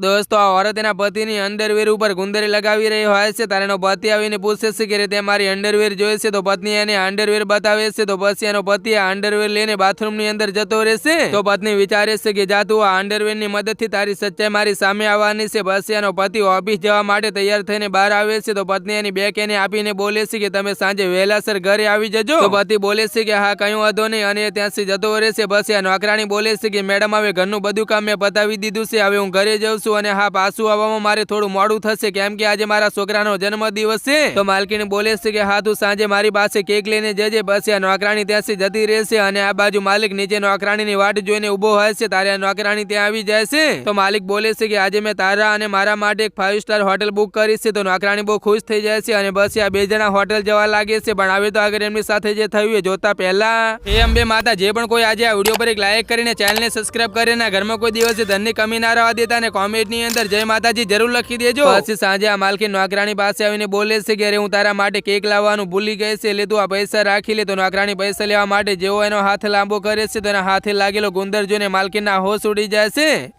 દોસ્તો, આ ઓરત એના પતિની અંડરવેર ઉપર ગુંદરી લગાવી રહી હોય છે. ત્યારે એનો પતિ આવીને પૂછે છે કે તે મારી અંડરવેર જોઈએ છે, તો પત્ની એને અંડરવેર બતાવે છે. તો પછી એનો પતિ આ અંડરવેર લઈને બાથરૂમની અંદર જતો રહેશે તો પત્ની વિચારે છે કે જા, તું આ અંડરવેરની મદદથી તારી સચ્ચાઈ મારી સામે આવવાની છે. પછી એનો પતિ ઓફિસ જવા માટે તૈયાર થઈને બહાર આવે છે. તો પત્ની એની બેક એને આપીને બોલે છે કે, તમે સાંજે વહેલાસર ઘરે આવી જજો. તો પતિ બોલે છે કે, હા કયું વાંધો નહીં. અને ત્યાંથી જતો રહેશે પછી આ નોકરાણી બોલે છે કે, મેડમ, હવે ઘરનું બધું કામ મેં પતાવી દીધું છે. હવે હું ઘરે જાઉં છું. અને હા, પાછું આવવામાં મારે થોડું મોડું થશે. કેમ કે આજે મારા છોકરાનો જન્મદિવસ છે. તો માલકીને બોલે છે કે, હા, તું સાંજે મારી પાસે કેક લઈને જજે, બસ, આ નોકરાણી ત્યાંથી જતી રહેશે અને આ બાજુ માલિક નીચે નોકરાણીની વાટ જોઈને ઊભો છે, તારે આ નોકરાણી ત્યાં આવી છે. તો માલિક બોલે છે કે, આજે મેં તારા અને મારા માટે એક ફાઇવ સ્ટાર હોટલ બુક કરી છે. તો નોકરાણી બહુ ખુશ થઈ છે અને બસ, આ બે જણા હોટલ જવા લાગે છે. પણ હવે તો આગળ એમની સાથે જે થયું એ જોતા પહેલા એ અંબે માતા, જે પણ કોઈ આજે આ વીડિયો પર એક લાઈક કરીને ચેનલને સબસ્ક્રાઈબ કરીને ઘરમાં કોઈ દિવસે ધનની કમી ના રહેવા દેતા અને કોમેન્ટની અંદર. જય માતાજી, જરૂર લખી દેજો. પછી સાંજે આ માલકી નોકરાણી પાસે આવીને બોલે છે કે હું તારા માટે કેક લાવવાનું ભૂલી ગઈ છે. એટલે તું આ પૈસા રાખી લે. તો નોકરાણી પૈસા લેવા માટે જેવો એનો હાથ લાંબો કરે છે, તો એના હાથે લાગેલો ગુંદર જોઈને માલકીના હોશ ઉડી જાય છે.